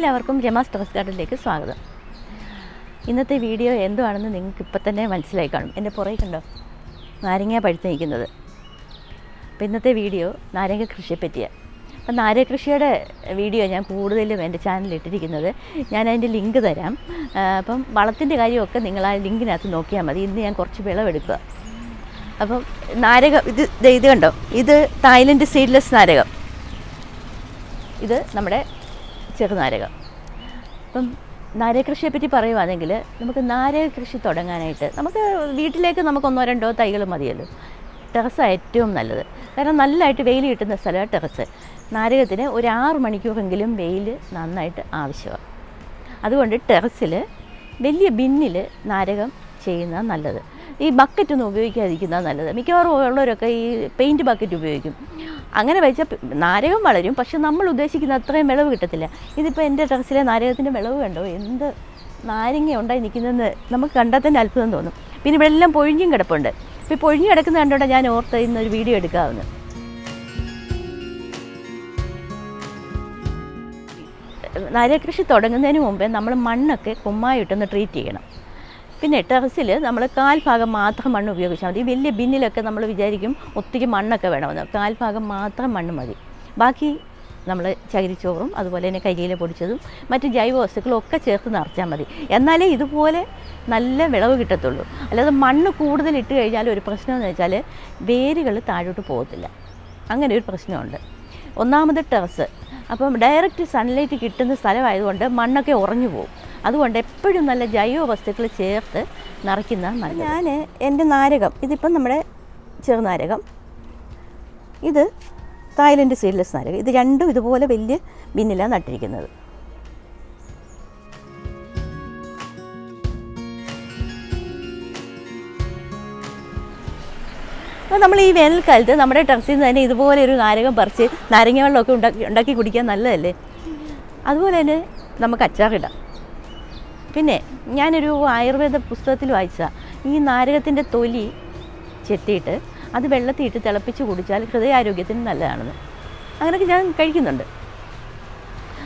എല്ലാവർക്കും രമാസ് ടെറസ് ഗാർഡനിലേക്ക് സ്വാഗതം. ഇന്നത്തെ വീഡിയോ എന്തുവാണെന്ന് നിങ്ങൾക്ക് ഇപ്പം തന്നെ മനസ്സിലായി കാണും. എന്റെ പുറകെ കണ്ടോ? നാരങ്ങ പഴുത്ത് നിൽക്കുന്നത് അപ്പോൾ ഇന്നത്തെ വീഡിയോ നാരങ്ങ കൃഷിയെ പറ്റിയാണ്. അപ്പം നാരങ്ങ കൃഷിയുടെ വീഡിയോ ഞാൻ കൂടുതലും എന്റെ ചാനലിൽ ഇട്ടിരിക്കുന്നത് ഞാൻ അതിന്റെ ലിങ്ക് തരാം. അപ്പം വളത്തിന്റെ കാര്യമൊക്കെ നിങ്ങൾ ആ ലിങ്കിനകത്ത് നോക്കിയാൽ മതി. ഇന്ന് ഞാൻ കുറച്ച് വിളവെടുക്കുക. അപ്പം നാരകം ഇത് ഇത് കണ്ടോ? ഇത് തായ്ലൻഡ് സീഡ്ലെസ് നാരകം ഇത് നമ്മുടെ ചെറുനാരകം അപ്പം നാരക. കൃഷിയെ പറ്റി പറയുവാണെങ്കിൽ നമുക്ക് നാരക കൃഷി തുടങ്ങാനായിട്ട് നമുക്ക് വീട്ടിലേക്ക് നമുക്ക് ഒന്നോ രണ്ടോ തൈകൾ മതിയല്ലോ. ടെറസ് ഏറ്റവും നല്ലത്. കാരണം നല്ലതായിട്ട് വെയിൽ കിട്ടുന്ന സ്ഥലമാണ് ടെറസ് നാരകത്തിന് ഒരു ആറ് മണിക്കൂറെങ്കിലും വെയിൽ നന്നായിട്ട് ആവശ്യമാണ്. അതുകൊണ്ട് ടെറസിൽ വലിയ ബിന്നിൽ നാരകം ചെയ്യുന്നത് നല്ലത്. ഈ ബക്കറ്റൊന്നും ഉപയോഗിക്കാതിരിക്കുന്നത് നല്ലത്. മിക്കവാറും ഉള്ളവരൊക്കെ ഈ പെയിന്റ് ബക്കറ്റ് ഉപയോഗിക്കും. അങ്ങനെ വെച്ചാൽ നാരകം വളരും പക്ഷെ നമ്മൾ ഉദ്ദേശിക്കുന്ന അത്രയും വിളവ് കിട്ടത്തില്ല. ഇതിപ്പോൾ എന്റെ ടെറസിലെ നാരകത്തിന്റെ വിളവ് കണ്ടോ? എന്ത് നാരങ്ങ ഉണ്ടായി നിൽക്കുന്നതെന്ന് നമുക്ക് കണ്ടാൽ തന്നെ അത്ഭുതം തോന്നും. പിന്നെ ഇവിടെ എല്ലാം പൊഴിഞ്ഞും കിടപ്പുണ്ട്. അപ്പോൾ ഈ പൊഴിഞ്ഞു കിടക്കുന്ന കണ്ടോടെ ഞാൻ ഓർത്ത് ഇന്നൊരു വീഡിയോ എടുക്കാവുന്നത്. നാരകൃഷി തുടങ്ങുന്നതിന് മുമ്പേ നമ്മൾ മണ്ണൊക്കെ കുമ്മായിട്ടൊന്ന് ട്രീറ്റ് ചെയ്യണം. പിന്നെ ടെറസിൽ നമ്മൾ കാൽഭാഗം മാത്രം മണ്ണ് ഉപയോഗിച്ചാൽ മതി. വലിയ ബിന്നിലൊക്കെ നമ്മൾ വിചാരിക്കും ഒത്തിരി മണ്ണൊക്കെ വേണമെന്ന്. കാൽഭാഗം മാത്രം മണ്ണ് മതി. ബാക്കി നമ്മൾ ചകിരിച്ചോറും അതുപോലെ തന്നെ കരിയില പൊടിച്ചതും മറ്റ് ജൈവ വസ്തുക്കളൊക്കെ ചേർത്ത് നിറച്ചാൽ മതി. എന്നാലേ ഇതുപോലെ നല്ല വിളവ് കിട്ടത്തുള്ളൂ. അല്ലാതെ മണ്ണ് കൂടുതൽ ഇട്ട് കഴിഞ്ഞാൽ ഒരു പ്രശ്നമെന്ന് വെച്ചാൽ വേരുകൾ താഴോട്ട് പോകത്തില്ല. അങ്ങനെ ഒരു പ്രശ്നമുണ്ട്. ഒന്നാമത് ടെറസ്. അപ്പം ഡയറക്റ്റ് സൺലൈറ്റ് കിട്ടുന്ന സ്ഥലമായതുകൊണ്ട് മണ്ണൊക്കെ ഉറഞ്ഞു പോകും അതുകൊണ്ട് എപ്പോഴും നല്ല ജൈവ വസ്തുക്കൾ ചേർത്ത് നിറയ്ക്കുന്ന ഞാൻ എന്റെ നാരകം ഇതിപ്പം നമ്മുടെ ചെറുനാരകം ഇത് തായ്ലൻഡ് സീഡ്ലെസ് നാരകം ഇത് രണ്ടും ഇതുപോലെ വലിയ ബിന്നിലാണ് നട്ടിരിക്കുന്നത്. അപ്പോൾ നമ്മൾ ഈ വേനൽക്കാലത്ത് നമ്മുടെ ടെറസിൽ നിന്ന് തന്നെ ഇതുപോലെ ഒരു നാരകം പറിച്ച് നാരങ്ങ വെള്ളമൊക്കെ ഉണ്ടാക്കി ഉണ്ടാക്കി കുടിക്കാൻ നല്ലതല്ലേ? അതുപോലെ തന്നെ നമുക്ക് അച്ചാറിടാം. പിന്നെ ഞാനൊരു ആയുർവേദ പുസ്തകത്തിൽ വായിച്ച ഈ നാരകത്തിന്റെ തൊലി ചെത്തിയിട്ട് അത് വെള്ളത്തിയിട്ട് തിളപ്പിച്ച് കുടിച്ചാൽ ഹൃദയാരോഗ്യത്തിന് നല്ലതാണെന്ന്. അങ്ങനെയൊക്കെ ഞാൻ കഴിക്കുന്നുണ്ട്.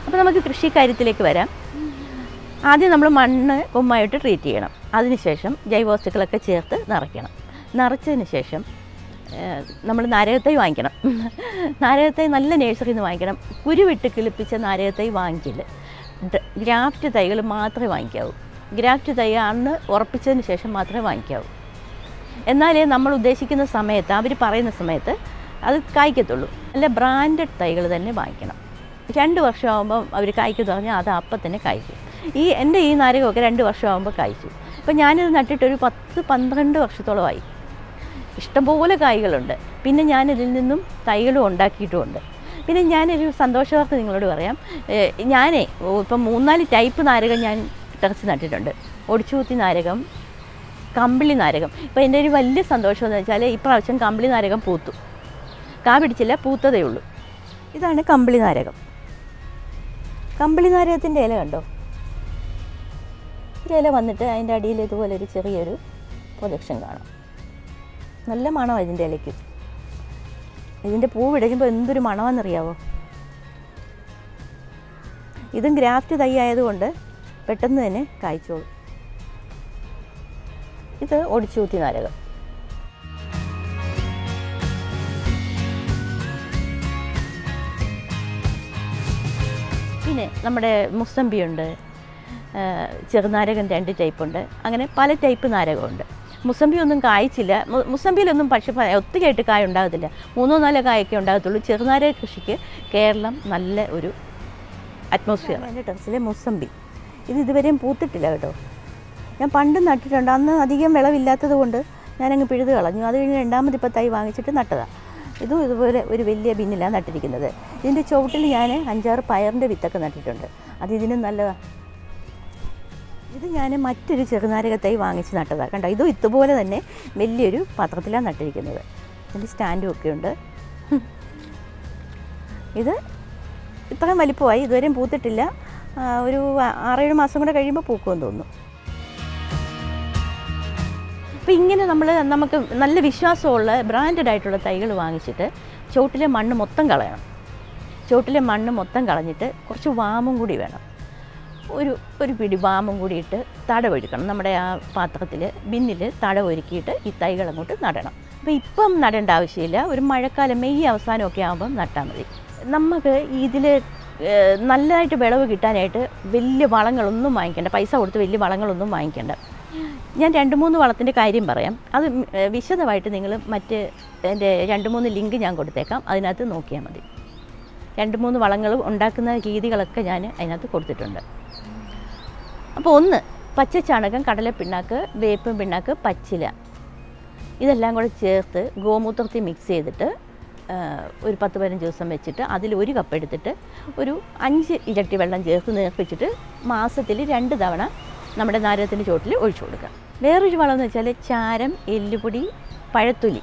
അപ്പോൾ നമുക്ക് കൃഷിക്കാര്യത്തിലേക്ക് വരാം. ആദ്യം നമ്മൾ മണ്ണ് കുമ്മായിട്ട് ട്രീറ്റ് ചെയ്യണം. അതിനുശേഷം ജൈവവസ്തുക്കളൊക്കെ ചേർത്ത് നിറയ്ക്കണം. നിറച്ചതിന് ശേഷം നമ്മൾ നാരകത്തൈ വാങ്ങിക്കണം. നാരകത്തൈ നല്ല നേഴ്സറിയിൽ നിന്ന് വാങ്ങിക്കണം. കുരുവിട്ട് കിളിപ്പിച്ച നാരകത്തൈ വാങ്ങിക്കില്ല ഗ്രാഫ്റ്റ് തൈകൾ മാത്രമേ വാങ്ങിക്കാവൂ. ഗ്രാഫ്റ്റ് തൈ അന്ന് ഉറപ്പിച്ചതിന് ശേഷം മാത്രമേ വാങ്ങിക്കാവൂ. എന്നാലേ നമ്മൾ ഉദ്ദേശിക്കുന്ന സമയത്ത് അവർ പറയുന്ന സമയത്ത് അത് കായ്ക്കത്തുള്ളൂ. അല്ല ബ്രാൻഡഡ് തൈകൾ തന്നെ വാങ്ങിക്കണം. രണ്ട് വർഷമാകുമ്പോൾ അവർ കായ്ക്കും പറഞ്ഞാൽ അത് അപ്പം തന്നെ കായ്ക്കും. ഈ എന്റെ ഈ നാരകമൊക്കെ രണ്ട് വർഷമാകുമ്പോൾ കായ്ച്ചു ഇപ്പം ഞാനിത് നട്ടിട്ടൊരു പത്ത് പന്ത്രണ്ട് വർഷത്തോളമായി. ഇഷ്ടംപോലെ കായ്കളുണ്ട്. പിന്നെ ഞാനിതിൽ നിന്നും തൈകളും ഉണ്ടാക്കിയിട്ടുമുണ്ട്. പിന്നെ ഞാനൊരു സന്തോഷവാർത്ത നിങ്ങളോട് പറയാം. ഞാനേ ഇപ്പം മൂന്നാൽ ടൈപ്പ് നാരകം ഞാൻ ടെറച്ച് നട്ടിട്ടുണ്ട്. ഒടിച്ചുകൂത്തി നാരകം കമ്പിളി നാരകം. ഇപ്പോൾ എന്റെ ഒരു വലിയ സന്തോഷം എന്ന് വെച്ചാൽ ഇപ്രാവശ്യം കമ്പിളി നാരകം പൂത്തു. കാ പിടിച്ചില്ല പൂത്തതേ ഉള്ളൂ. ഇതാണ് കമ്പിളി നാരകം. കമ്പിളി നാരകത്തിന്റെ ഇല കണ്ടോ? ഇല വന്നിട്ട് അതിന്റെ അടിയിൽ ഇതുപോലെ ഒരു ചെറിയൊരു പ്രൊജക്ഷൻ കാണാം. നല്ല മണം അതിന്റെ ഇലയ്ക്ക്. ഇതിന്റെ പൂ വിടരുമ്പോൾ എന്തൊരു മണമെന്നറിയാവോ ഇതും ഗ്രാഫ്റ്റ് തൈ ആയതുകൊണ്ട് പെട്ടെന്ന് തന്നെ കായ്ച്ചോളും. ഇത് ഒടിച്ചൂത്തി നാരകം. പിന്നെ നമ്മുടെ മുസ്തമ്പിയുണ്ട് ചെറുനാരകം രണ്ട് ടൈപ്പുണ്ട് അങ്ങനെ പല ടൈപ്പ് നാരകമുണ്ട്. മുസമ്പി ഒന്നും കായ്ച്ചില്ല മുസമ്പിയിലൊന്നും പക്ഷി ഒത്തിരി ഒത്തിരിയായിട്ട് കായ ഉണ്ടാകത്തില്ല മൂന്നോ നാലോ കായൊക്കെ ഉണ്ടാകത്തുള്ളൂ. ചെറുനാരക കൃഷിക്ക് കേരളം നല്ല ഒരു അറ്റ്മോസ്ഫിയർ എന്റെ ടെറസിലെ മുസമ്പി. ഇത് ഇതുവരെയും പൂത്തിട്ടില്ല കേട്ടോ. ഞാൻ പണ്ട് നട്ടിട്ടുണ്ട്. അന്ന് അധികം വിളവില്ലാത്തത് കൊണ്ട് ഞാനങ്ങ് പിഴുത് കളഞ്ഞു. അത് കഴിഞ്ഞ് രണ്ടാമത് തൈ വാങ്ങിച്ചിട്ട് നട്ടതാണ് ഇതും ഇതുപോലെ ഒരു വലിയ ബിന്നിലാണ് നട്ടിരിക്കുന്നത്. ഇതിന്റെ ചുവട്ടിൽ ഞാൻ അഞ്ചാറ് പയറിന്റെ വിത്തൊക്കെ നട്ടിട്ടുണ്ട്. അത് ഇതിനും നല്ലതാണ് ഇത് ഞാൻ മറ്റൊരു ചെറുനാരക വാങ്ങിച്ച് നട്ടതാണ് കണ്ടോ ഇതും ഇതുപോലെ തന്നെ വലിയൊരു പാത്രത്തിലാണ് നട്ടിരിക്കുന്നത്. ഇതിന്റെ സ്റ്റാൻഡും ഒക്കെ ഉണ്ട്. ഇത് ഇത്രയും വലിപ്പമായി ഇതുവരെയും പൂത്തിട്ടില്ല. ഒരു ആറേഴ് മാസം കൂടെ കഴിയുമ്പോൾ പൂക്കുമെന്ന് തോന്നുന്നു. അപ്പോൾ ഇങ്ങനെ നമ്മൾ നമുക്ക് നല്ല വിശ്വാസമുള്ള ബ്രാൻഡഡ് ആയിട്ടുള്ള തൈകൾ വാങ്ങിച്ചിട്ട് ചുവട്ടിലെ മണ്ണ് മൊത്തം കളയണം. ചുവട്ടിലെ മണ്ണ് മൊത്തം കളഞ്ഞിട്ട് കുറച്ച് വാമും കൂടി വേണം. ഒരു ഒരു പിടി വാമും കൂടി ഇട്ട് നമ്മുടെ ആ പാത്രത്തിൽ ബിന്നിൽ തടവൊരുക്കിയിട്ട് ഈ തൈകൾ അങ്ങോട്ട് നടണം. അപ്പോൾ ഇപ്പം നടേണ്ട ആവശ്യമില്ല. ഒരു മഴക്കാലം മെയ് അവസാനമൊക്കെ ആകുമ്പം നട്ടാൽ മതി. നമുക്ക് ഇതിൽ നല്ലതായിട്ട് വിളവ് കിട്ടാനായിട്ട് വലിയ വളങ്ങളൊന്നും വാങ്ങിക്കേണ്ട. പൈസ കൊടുത്ത് വലിയ വളങ്ങളൊന്നും വാങ്ങിക്കേണ്ട. ഞാൻ രണ്ട് മൂന്ന് വളത്തിന്റെ കാര്യം പറയാം. അത് വിശദമായിട്ട് നിങ്ങൾ മറ്റ് എന്റെ രണ്ട് മൂന്ന് ലിങ്ക് ഞാൻ കൊടുത്തേക്കാം. അതിനകത്ത് നോക്കിയാൽ മതി. രണ്ട് മൂന്ന് വളങ്ങൾ ഉണ്ടാക്കുന്ന രീതികളൊക്കെ ഞാൻ അതിനകത്ത് കൊടുത്തിട്ടുണ്ട്. അപ്പോൾ ഒന്ന് പച്ച ചാണകം കടല പിണ്ണാക്ക് വേപ്പും പിണ്ണാക്ക് പച്ചില. ഇതെല്ലാം കൂടെ ചേർത്ത് ഗോമൂത്രത്തിൽ മിക്സ് ചെയ്തിട്ട് ഒരു പത്ത് പതിനഞ്ച് ദിവസം വെച്ചിട്ട് അതിൽ ഒരു കപ്പ് എടുത്തിട്ട് ഒരു അഞ്ച് ഇരട്ടി വെള്ളം ചേർത്ത് നേർപ്പിച്ചിട്ട് മാസത്തിൽ രണ്ട് തവണ നമ്മുടെ നാരകത്തിന്റെ ചോട്ടിൽ ഒഴിച്ചു കൊടുക്കുക. വേറൊരു വളം എന്ന് വെച്ചാൽ ചാരം എല്ലുപൊടി പഴത്തൊലി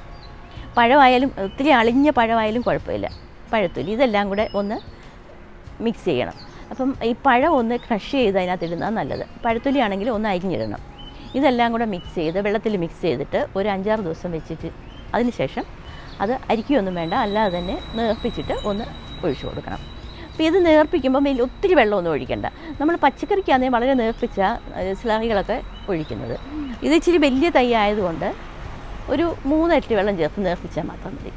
പഴമായാലും ഒത്തിരി അളിഞ്ഞ പഴമായാലും കുഴപ്പമില്ല. പഴത്തൊലി ഇതെല്ലാം കൂടെ ഒന്ന് മിക്സ് ചെയ്യണം. അപ്പം ഈ പഴം ഒന്ന് ക്രഷ് ചെയ്ത് അതിനകത്ത് ഇടുന്നത് നല്ലത്. പഴത്തൊലി ആണെങ്കിൽ ഒന്ന് അരിഞ്ഞിടണം. ഇതെല്ലാം കൂടെ മിക്സ് ചെയ്ത് വെള്ളത്തിൽ മിക്സ് ചെയ്തിട്ട് ഒരു അഞ്ചാറ് ദിവസം വെച്ചിട്ട് അതിന് ശേഷം അത് അരിക്കുകയൊന്നും വേണ്ട. അല്ലാതെ തന്നെ നേർപ്പിച്ചിട്ട് ഒന്ന് ഒഴിച്ചു കൊടുക്കണം. അപ്പോൾ ഇത് നേർപ്പിക്കുമ്പോൾ ഇതിൽ ഒത്തിരി വെള്ളമൊന്നും ഒഴിക്കണ്ട. നമ്മൾ പച്ചക്കറിക്കാണെങ്കിൽ വളരെ നേർപ്പിച്ച സ്ലാഹികളൊക്കെ ഒഴിക്കുന്നത്. ഇത് ഇച്ചിരി വലിയ തൈ ആയതുകൊണ്ട് ഒരു മൂന്നരട്ടി വെള്ളം ചേർത്ത് നേർപ്പിച്ചാൽ മാത്രം മതി.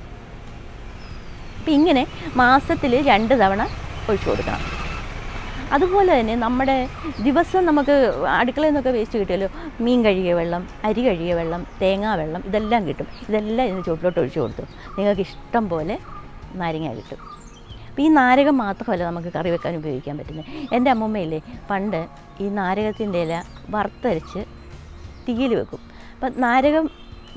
അപ്പം ഇങ്ങനെ മാസത്തിൽ രണ്ട് തവണ ഒഴിച്ചു കൊടുക്കണം. അതുപോലെ തന്നെ നമ്മുടെ ദിവസം നമുക്ക് അടുക്കളയിൽ നിന്നൊക്കെ വേസ്റ്റ് കിട്ടിയല്ലോ മീൻ കഴുകിയ വെള്ളം അരി കഴുകിയ വെള്ളം തേങ്ങാ വെള്ളം ഇതെല്ലാം കിട്ടും. ഇതെല്ലാം ഇതിന് ചുവട്ടിലോട്ട് ഒഴിച്ചു കൊടുത്തു. നിങ്ങൾക്ക് ഇഷ്ടം പോലെ നാരങ്ങ കിട്ടും. അപ്പോൾ ഈ നാരകം മാത്രമല്ല നമുക്ക് കറി വെക്കാൻ ഉപയോഗിക്കാൻ പറ്റുന്നത്. എന്റെ അമ്മൂമ്മയില്ലേ പണ്ട് ഈ നാരകത്തിന്റെ ഇല വറുത്തരച്ച് തീയിൽ വെക്കും. അപ്പം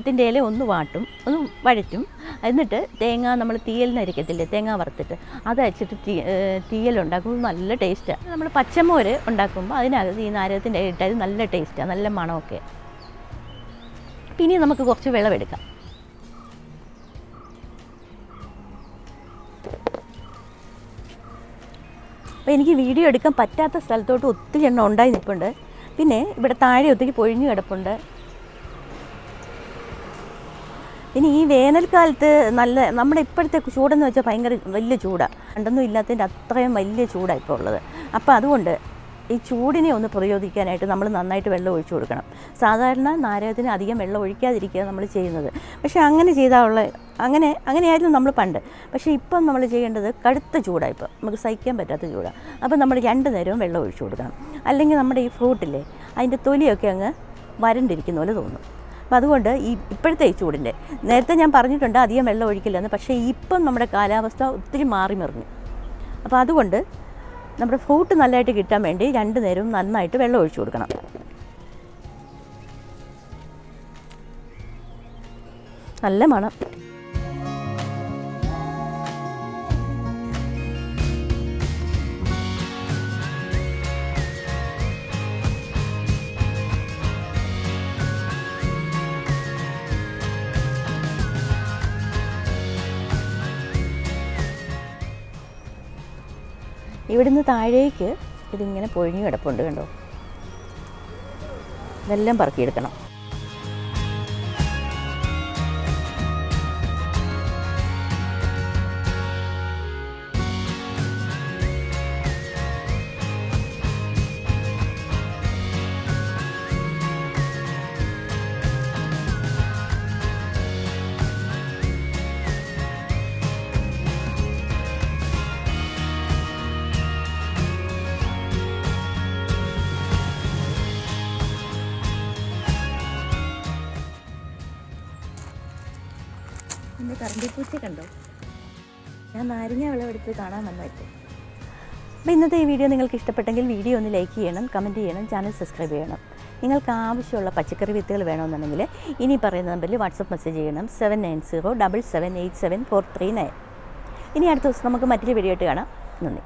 നാരകത്തിന്റെ ഇല ഒന്ന് വാട്ടും ഒന്ന് വഴറ്റും. എന്നിട്ട് തേങ്ങ നമ്മൾ തീയലിന് അരിക്കത്തില്ലേ തേങ്ങ വറുത്തിട്ട് അത് അരച്ചിട്ട് തീ തീയലുണ്ടാക്കുമ്പോൾ നല്ല ടേസ്റ്റാണ് നമ്മൾ പച്ചമോര് ഉണ്ടാക്കുമ്പോൾ അതിനകത്ത് ഈ നാരകത്തിന്റെ ഇട്ടത് നല്ല ടേസ്റ്റാണ് നല്ല മണമൊക്കെ. പിന്നെ നമുക്ക് കുറച്ച് വിളവെടുക്കാം അപ്പോൾ എനിക്ക് വീഡിയോ എടുക്കാൻ പറ്റാത്ത സ്ഥലത്തോട്ട് ഒത്തിരി എണ്ണം ഉണ്ടായി നിൽപ്പുണ്ട്. പിന്നെ ഇവിടെ താഴെ ഒത്തിരി പൊഴിഞ്ഞു കിടപ്പുണ്ട്. ഇനി ഈ വേനൽക്കാലത്ത് നല്ല നമ്മുടെ ഇപ്പോഴത്തെ ചൂടെന്ന് വെച്ചാൽ ഭയങ്കര വലിയ ചൂടാണ് പണ്ടൊന്നും ഇല്ലാത്തതിന്റെ അത്രയും വലിയ ചൂടാണ് ഇപ്പോൾ ഉള്ളത്. അപ്പോൾ അതുകൊണ്ട് ഈ ചൂടിനെ ഒന്ന് പ്രതിരോധിക്കാനായിട്ട് നമ്മൾ നന്നായിട്ട് വെള്ളം ഒഴിച്ചു കൊടുക്കണം. സാധാരണ നാരകത്തിന് അധികം വെള്ളം ഒഴിക്കാതിരിക്കുക നമ്മൾ ചെയ്യുന്നത്. പക്ഷേ അങ്ങനെ ചെയ്താലുള്ള അങ്ങനെ അങ്ങനെയായിരുന്നു നമ്മൾ പണ്ട്. പക്ഷേ ഇപ്പം നമ്മൾ ചെയ്യേണ്ടത് കടുത്ത ചൂടാണ് ഇപ്പം. നമുക്ക് സഹിക്കാൻ പറ്റാത്ത ചൂടാണ് അപ്പം നമ്മൾ രണ്ട് നേരവും വെള്ളം ഒഴിച്ചു കൊടുക്കണം. അല്ലെങ്കിൽ നമ്മുടെ ഈ ഫ്രൂട്ടില്ലേ അതിന്റെ തൊലിയൊക്കെ അങ്ങ് വരണ്ടിരിക്കുന്ന പോലെ തോന്നും. അപ്പം അതുകൊണ്ട് ഈ ഇപ്പോഴത്തെ ചൂടിന്റെ നേരത്തെ ഞാൻ പറഞ്ഞിട്ടുണ്ട് അധികം വെള്ളം ഒഴിക്കില്ലെന്ന് പക്ഷേ ഇപ്പം നമ്മുടെ കാലാവസ്ഥ ഒത്തിരി മാറി മറിഞ്ഞു. അപ്പോൾ അതുകൊണ്ട് നമ്മുടെ ഫ്രൂട്ട് നല്ലതായിട്ട് കിട്ടാൻ വേണ്ടി രണ്ട് നേരവും നന്നായിട്ട് വെള്ളം ഒഴിച്ചു കൊടുക്കണം. നല്ല മണം. ഇവിടുന്ന് താഴേക്ക് ഇതിങ്ങനെ പൊഴിഞ്ഞു കിടപ്പുണ്ട് കണ്ടോ? ഇതെല്ലാം പറക്കിയെടുക്കണം. കറണ്ടിപ്പൂച്ച കണ്ടോ? ഞാൻ നാരങ്ങ വിളവെടുത്ത് കാണാൻ വന്നായിട്ട് അപ്പോൾ ഇന്നത്തെ ഈ വീഡിയോ നിങ്ങൾക്ക് ഇഷ്ടപ്പെട്ടെങ്കിൽ വീഡിയോ ഒന്ന് ലൈക്ക് ചെയ്യണം കമന്റ് ചെയ്യണം ചാനൽ സബ്സ്ക്രൈബ് ചെയ്യണം. നിങ്ങൾക്ക് ആവശ്യമുള്ള പച്ചക്കറി വിത്തുകൾ വേണമെന്നുണ്ടെങ്കിൽ ഇനി പറയുന്ന നമ്പറിൽ വാട്സപ്പ് മെസ്സേജ് ചെയ്യണം seven nine zero double seven eight seven four three nine. ഇനി അടുത്ത ദിവസം നമുക്ക് മറ്റൊരു വീഡിയോ ആയിട്ട് കാണാം. നന്ദി.